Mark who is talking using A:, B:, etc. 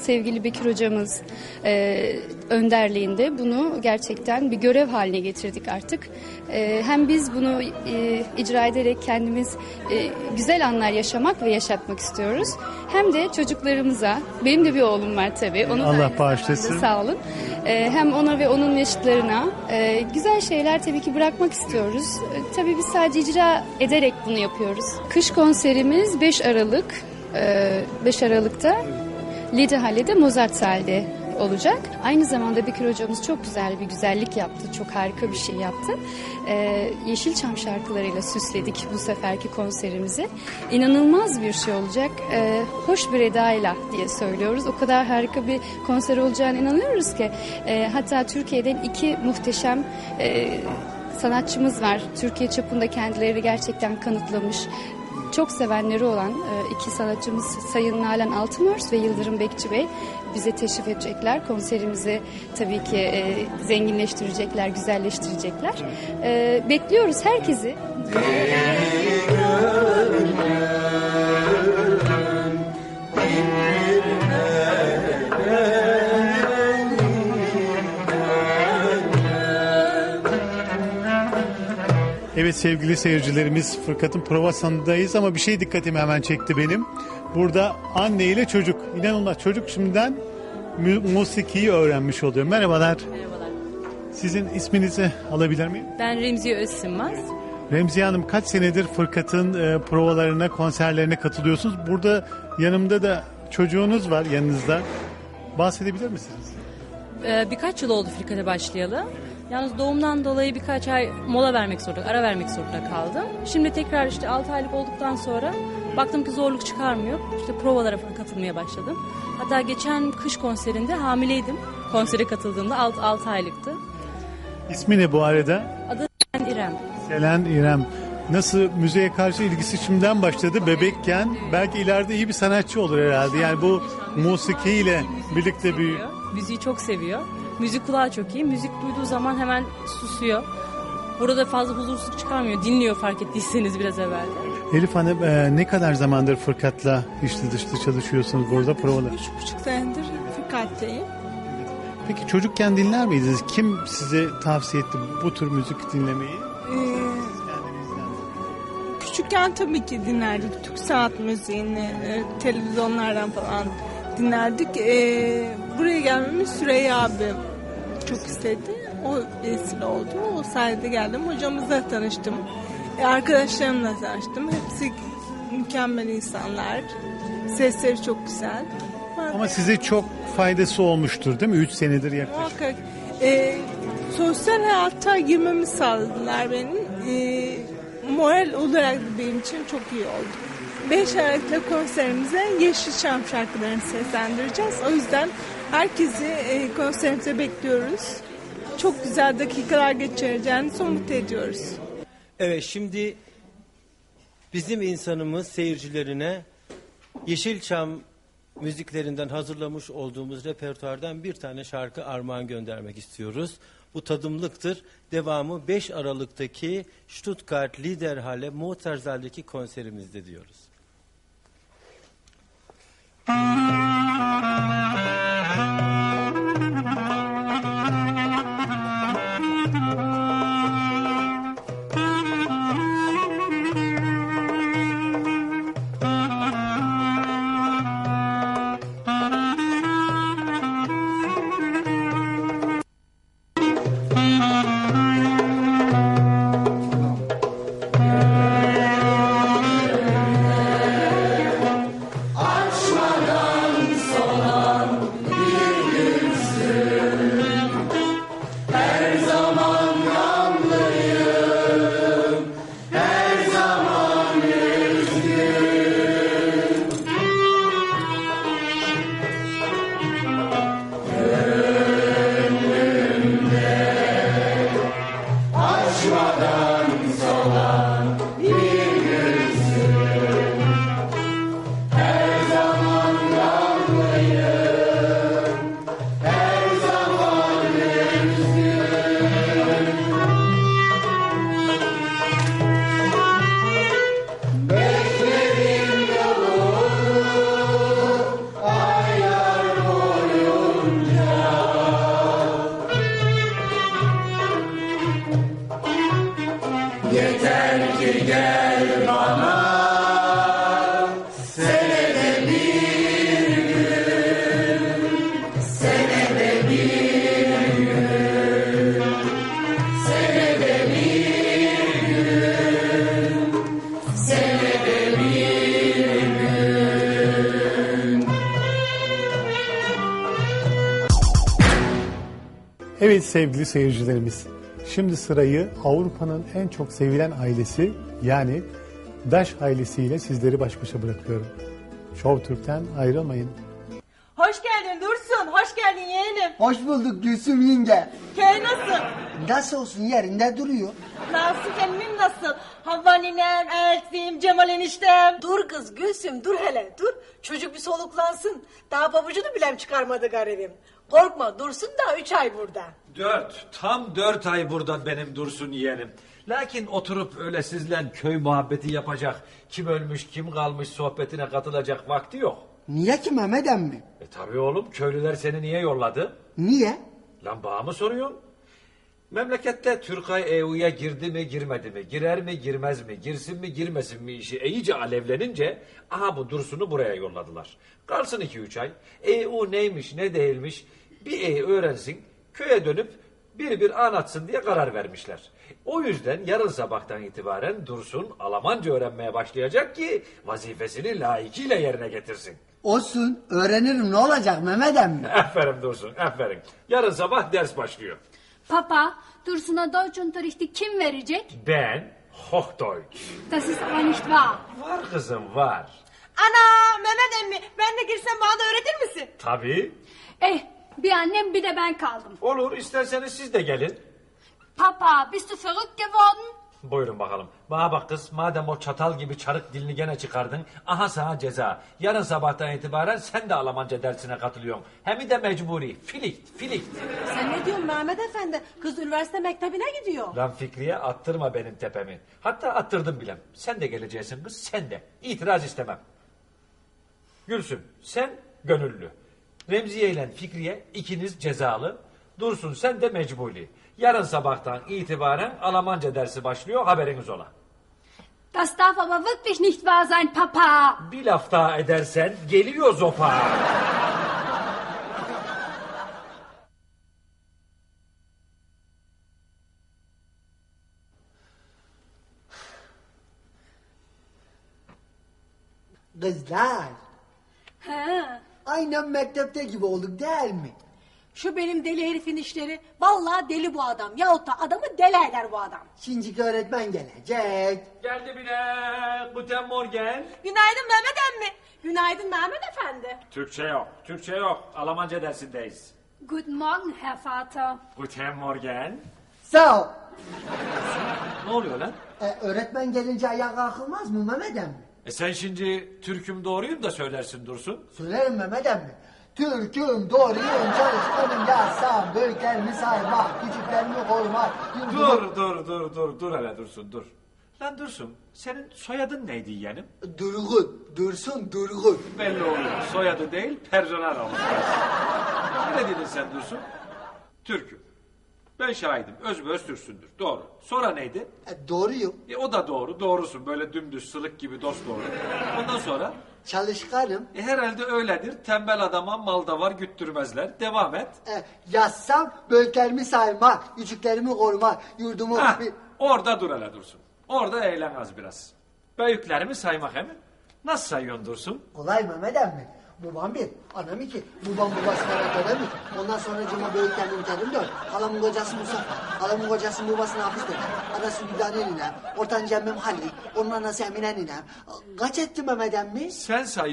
A: Sevgili Bekir hocamız e, önderliğinde bunu gerçekten bir görev haline getirdik artık. E, hem biz bunu e, icra ederek kendimiz e, güzel anlar yaşamak ve yaşatmak istiyoruz. Hem de çocuklarımıza, benim de bir oğlum var tabii. Onu
B: Allah bağışlasın.
A: Sağ olun. E, hem ona ve onun yaşıtlarına e, güzel şeyler tabii ki bırakmak istiyoruz. E, tabii biz sadece icra ederek bunu yapıyoruz. Kış konserimiz 5 Aralık. e, 5 Aralık'ta Lidehalle'de Mozart Sahal'de olacak. Aynı zamanda Bekir hocamız çok güzel bir güzellik yaptı. Çok harika bir şey yaptı. Ee, Yeşilçam şarkılarıyla süsledik bu seferki konserimizi. İnanılmaz bir şey olacak. Ee, hoş bir edayla diye söylüyoruz. O kadar harika bir konser olacağına inanıyoruz ki. Ee, hatta Türkiye'den iki muhteşem e, sanatçımız var. Türkiye çapında kendileri gerçekten kanıtlamış çok sevenleri olan e, iki sanatçımız Sayın Nalan Altınörs ve Yıldırım Bekçi Bey bize teşrif edecekler. Konserimizi tabii ki e, zenginleştirecekler, güzelleştirecekler. E, bekliyoruz herkesi.
B: Evet sevgili seyircilerimiz Fırkat'ın provasındayız ama bir şey dikkatimi hemen çekti benim. Burada anne ile çocuk. İnanılmaz çocuk şimdiden mü- musikiyi öğrenmiş oluyor. Merhabalar.
C: Merhabalar.
B: Sizin isminizi alabilir miyim?
C: Ben Remziye Özsınmaz.
B: Remziye Hanım kaç senedir Fırkat'ın e, provalarına, konserlerine katılıyorsunuz? Burada yanımda da çocuğunuz var yanınızda. Bahsedebilir misiniz?
C: Ee, birkaç yıl oldu Frika'da başlayalı. Yalnız doğumdan dolayı birkaç ay mola vermek zorunda, ara vermek zorunda kaldım. Şimdi tekrar işte 6 aylık olduktan sonra baktım ki zorluk çıkarmıyor. İşte provalara falan katılmaya başladım. Hatta geçen kış konserinde hamileydim. Konsere katıldığımda 6, 6 aylıktı.
B: İsmi ne bu arada?
C: Adı İrem.
B: Selen İrem. Nasıl müziğe karşı ilgisi şimdiden başladı bebekken. Belki ileride iyi bir sanatçı olur herhalde. Yani bu musikiyle birlikte büyüyor.
C: Müziği çok seviyor. Müzik kulağı çok iyi. Müzik duyduğu zaman hemen susuyor. Burada fazla huzursuzluk çıkarmıyor. Dinliyor fark ettiyseniz biraz evvel.
B: Elif Hanım e, ne kadar zamandır Fırkat'la içli dışlı çalışıyorsunuz burada provalar?
D: Üç buçuk senedir Fırkat'tayım.
B: Peki çocukken dinler miydiniz? Kim size tavsiye etti bu tür müzik dinlemeyi?
D: Ee, küçükken tabii ki dinlerdik Türk sanat müziğini, e, televizyonlardan falan dinlerdik. Ee, buraya gelmemi Süreyya abi çok istedi. O vesile oldu. O sayede geldim. Hocamızla tanıştım. E, arkadaşlarımla tanıştım. Hepsi mükemmel insanlar. Sesleri çok güzel.
B: Ama size çok faydası olmuştur değil mi? 3 senedir yaklaşık.
D: Muhakkak. Ee, sosyal hayata girmemi sağladılar benim. Ee, moral olarak da benim için çok iyi oldu. 5 Aralık'ta konserimize Yeşilçam şarkılarını seslendireceğiz. O yüzden herkesi e, konserimize bekliyoruz. Çok güzel dakikalar geçireceğinizi umut ediyoruz.
E: Evet şimdi bizim insanımız seyircilerine Yeşilçam müziklerinden hazırlamış olduğumuz repertuardan bir tane şarkı armağan göndermek istiyoruz. Bu tadımlıktır. Devamı 5 Aralık'taki Stuttgart Liederhalle Mozart'daki konserimizde diyoruz.
B: 啊 Evet sevgili seyircilerimiz. Şimdi sırayı Avrupa'nın en çok sevilen ailesi yani Daş ailesiyle sizleri baş başa bırakıyorum. Show Türk'ten ayrılmayın.
F: Hoş geldin Dursun, hoş geldin yeğenim.
G: Hoş bulduk Gülsüm yenge.
F: Köy nasıl?
G: Nasıl olsun yerinde duruyor.
F: Nasıl emmim nasıl? Havva ninem, Eltim, Cemal eniştem. Dur kız Gülsüm, dur hele, dur. Çocuk bir soluklansın. Daha pabucunu bilem çıkarmadı garibim. Korkma, dursun da üç ay burada.
H: Dört, tam dört ay burada benim dursun yeğenim. Lakin oturup öyle sizle köy muhabbeti yapacak, kim ölmüş kim kalmış sohbetine katılacak vakti yok.
G: Niye ki Mehmet emmi?
H: E tabi oğlum köylüler seni niye yolladı?
G: Niye?
H: Lan bana mı soruyorsun? Memlekette Türkay EU'ya girdi mi girmedi mi, girer mi girmez mi, girsin mi girmesin mi işi iyice alevlenince aha bu Dursun'u buraya yolladılar. Kalsın iki üç ay, EU neymiş ne değilmiş bir iyi öğrensin, köye dönüp bir bir anlatsın diye karar vermişler. O yüzden yarın sabahtan itibaren Dursun Almanca öğrenmeye başlayacak ki vazifesini layıkıyla yerine getirsin.
G: Olsun öğrenirim ne olacak Mehmet emmi?
H: Aferin Dursun, aferin. Yarın sabah ders başlıyor.
I: Papa, Dursun'a Deutschunterricht'i kim verecek?
H: Ben Hochdeutsch.
I: Das ist aber nicht wahr.
H: Var kızım var.
F: Ana, Mehmet emmi, ben de girsem bana da öğretir misin?
H: Tabii.
I: Eh, bir annem bir de ben kaldım.
H: Olur isterseniz siz de gelin.
I: Papa, bist du verrückt geworden?
H: Buyurun bakalım. Bana bak kız madem o çatal gibi çarık dilini gene çıkardın. Aha sana ceza. Yarın sabahtan itibaren sen de Almanca dersine katılıyorsun. Hem de mecburi. Filikt, filikt.
F: Sen ne diyorsun Mehmet efendi? Kız üniversite mektebine gidiyor.
H: Lan Fikriye attırma benim tepemi. Hatta attırdım bilem. Sen de geleceksin kız sen de. İtiraz istemem. Gülsüm sen gönüllü. Remziye ile Fikriye ikiniz cezalı. Dursun sen de mecbuli. Yarın sabahtan itibaren Almanca dersi başlıyor haberiniz ola.
I: Das darf aber wirklich nicht wahr sein, Papa.
H: Bir laf daha edersen geliyor zopa.
G: Kızlar
I: He.
G: aynen mektepte gibi olduk değil mi?
F: Şu benim deli herifin işleri. Vallahi deli bu adam. Yahut da adamı deli eder bu adam.
G: Şimdi öğretmen gelecek.
H: Geldi bile. Guten Morgen.
F: Günaydın Mehmet emmi. Günaydın Mehmet efendi.
H: Türkçe yok. Türkçe yok. Almanca dersindeyiz.
I: Guten Morgen, Herr Vater.
H: Guten Morgen.
G: Sağ ol.
H: Ne oluyor lan?
G: E, öğretmen gelince ayağa kalkılmaz mı Mehmet emmi?
H: E sen şimdi Türk'üm doğruyum da söylersin Dursun.
G: Söylerim Mehmet emmi. Türk'üm doğruyum çalışkanım yazsam büyüklerimi saymak küçüklerimi korumak.
H: Dur dur dur dur dur hele Dursun dur. Lan Dursun senin soyadın neydi yeğenim?
G: Durgun, dursun durgun.
H: Belli oluyor. Soyadı değil personel olmuş. ne dedin sen Dursun? Türk'üm. Ben şahidim. Öz ve öz Türksündür. Doğru. Sonra neydi?
G: E, doğruyum,
H: E, o da doğru. Doğrusun. Böyle dümdüz sılık gibi dost doğru. Ondan sonra
G: çalışkanım.
H: e, herhalde öyledir. Tembel adama mal da var güttürmezler. Devam et.
G: E, yazsam büyüklerimi saymak, küçüklerimi korumak, yurdumu...
H: Hah, orada dur hele Dursun. Orada eğlen az biraz. Büyüklerimi saymak hem. Nasıl sayıyorsun Dursun?
G: Kolay Mehmet emmi. Babam bir, anam iki. Babam babasına rakada mı? Ondan sonra cuma büyüklerini biterim dört. Halamın kocası Mustafa. Halamın kocası babasına hafız dedi. Anası Güdane ninem. Ortancı emmim Halil. Onun anası Emine ninem. Kaç etti Mehmet emmi?
H: Sen say.